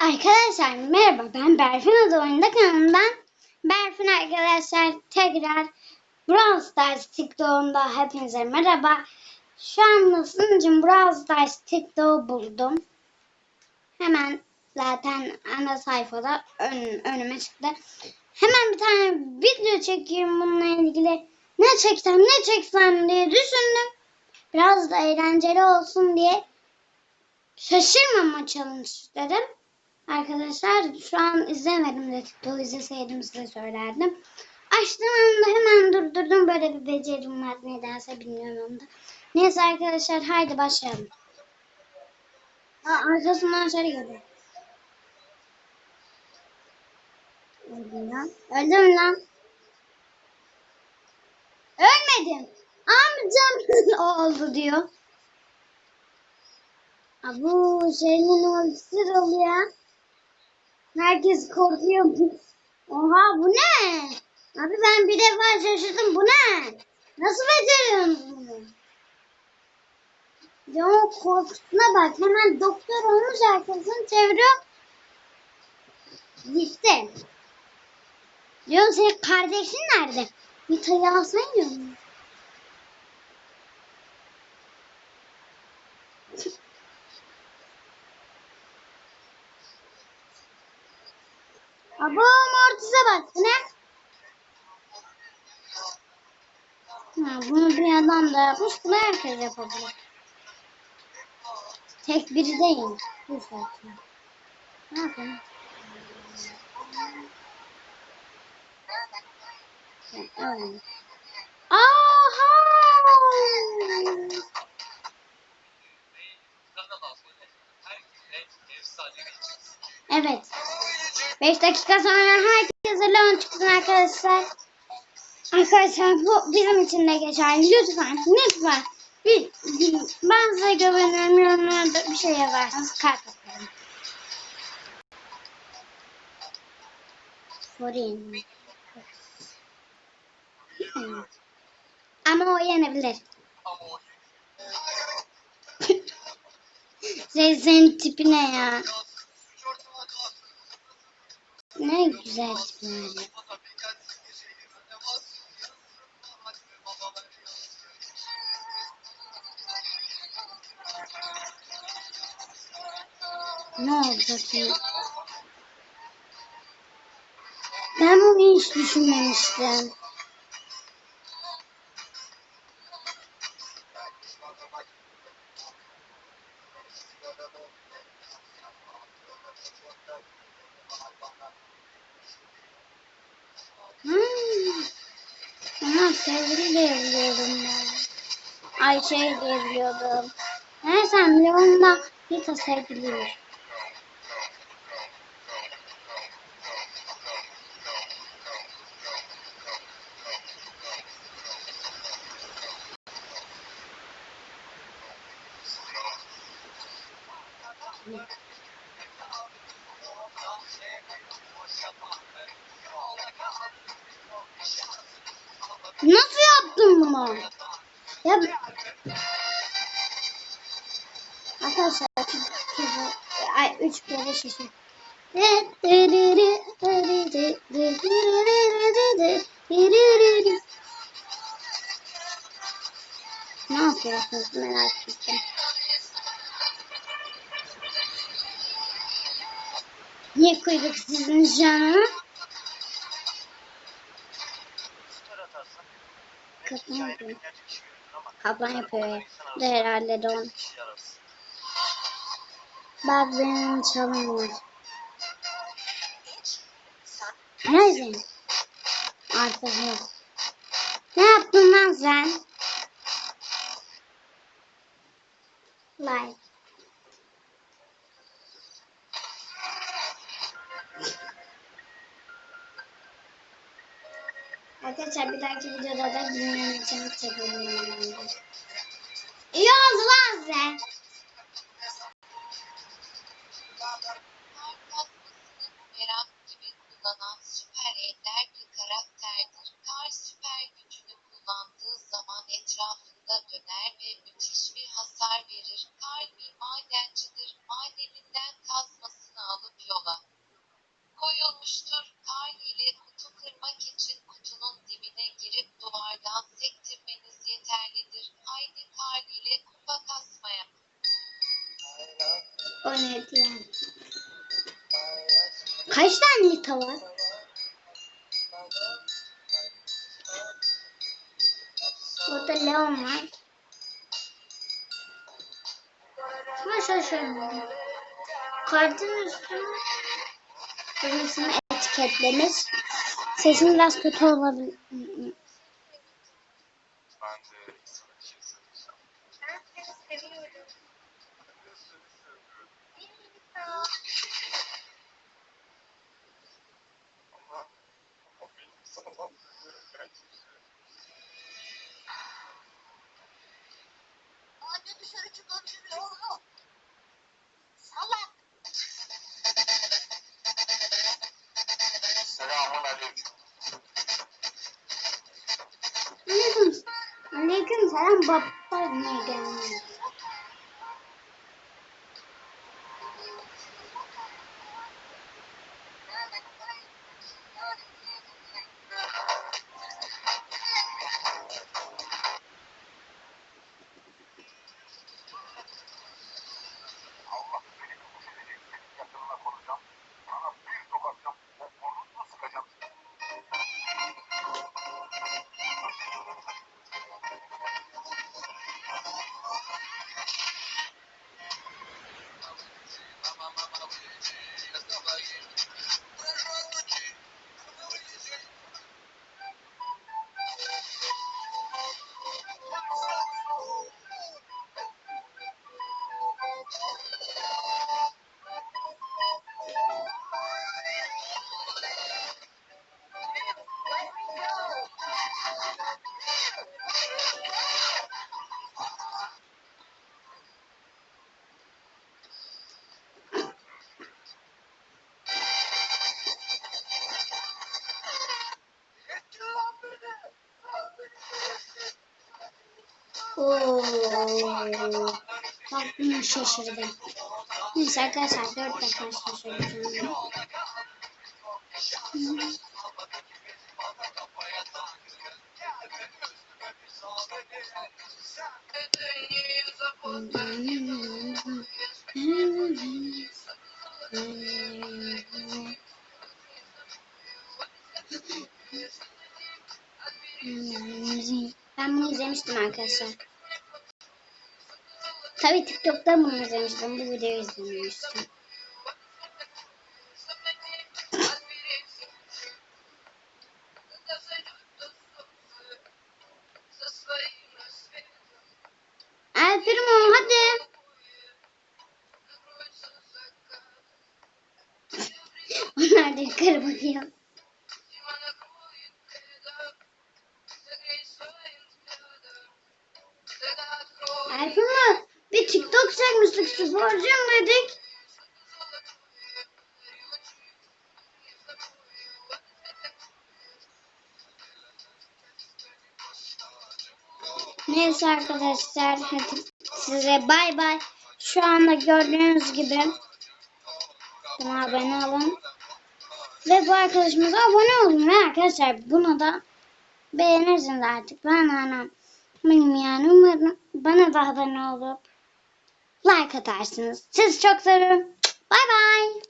Arkadaşlar merhaba ben Berfin Adı Oyunda kanalından Berfin arkadaşlar tekrar Brawl Stars TikTok'unda hepinize merhaba. Şu anda sunucum Brawl Stars TikTok'u buldum. Hemen zaten ana sayfada ön, önüme çıktı. Hemen bir tane video çekeyim bununla ilgili. Ne çeksem ne çeksem diye düşündüm. Biraz da eğlenceli olsun diye şaşırmama challenge dedim. Arkadaşlar şu an izlemedim de TikTok izleseydim size söylerdim. Açtığım anda hemen durdurdum. Böyle bir becerim var nedense bilmiyorum onu da. Neyse arkadaşlar haydi başlayalım. Aa, arkasından şöyle geliyor. Öldüm lan. Öldüm lan. Ölmedim. Amcam oldu diyor. Abu şeyin ultisi oluyor. Herkes korkuyor. Oha bu ne? Abi ben bir defa şaşırdım. Bu ne? Nasıl beceriyorsun bunu? Ya korkusuna bak. Hemen doktor olmuş arkasını çeviriyor. Gitti. Diyorum senin kardeşin nerede? Bir tayı alsan diyorum. Abo mortize bak ne? Ha, bunu bir adam da yapmış. Bunu herkes yapabilir. Tek biri değil. Bu zaten. Ne öyle. Aha! Evet. 5 dakika sonra herkese leon çıksın arkadaşlar. Arkadaşlar bu bizim için de geçerli. Lütfen, lütfen. Bir, bir, ben size. Yorumlarda bir şey yazarsanız kalp atarım. Hmm. Ama o yenebilir. Sen, senin tipi ne ya? Ne güzel tipler. Ne oldu ki? Ben bunu hiç düşünmemiştim. Ama sevgili diye biliyordum ben. Ayşe diye biliyordum. Neyse Leon'la Rita sevgiliymiş. Nasıl bunu? Ya Arkadaşlar kızı ay üç kere şişir. Ne yapıyorsunuz merak ettim. Niye koyduk sizin canını? Kaplan yapıyor. Kaplan yapıyor ya. De herhalde de onu. Bak benim çalım var. Nerede? Arkada. Ne yaptın lan sen? Like. Arkadaşlar bir dahaki videoda da dinleme için çekelim. İyi oldu lan sen. Kaç tane Nita var? Burada Leon var. Ama şöyle. Kartın üstüne birisini etiketlemiş. Sesim biraz kötü olabilir. Aleyküm. Aleyküm, aleyküm selam baba ne Oo. Bak bunu şaşırdım. Neyse arkadaşlar dört defa şaşıracağım. Ben bunu izlemiştim arkadaşlar. Tabii TikTok'ta bunu izlemiştim. Bu videoyu izlememiştim. El Primo hadi. Onlar da yukarı bakıyor. Çekmiştik sporcuyum dedik. Neyse arkadaşlar hadi size bay bay. Şu anda gördüğünüz gibi buna abone olun. Ve bu arkadaşımıza abone olun ve arkadaşlar bunu da beğenirsiniz artık. Ben anam. Benim yani umarım bana da abone olup like atarsınız. Sizi çok seviyorum. Bay bay.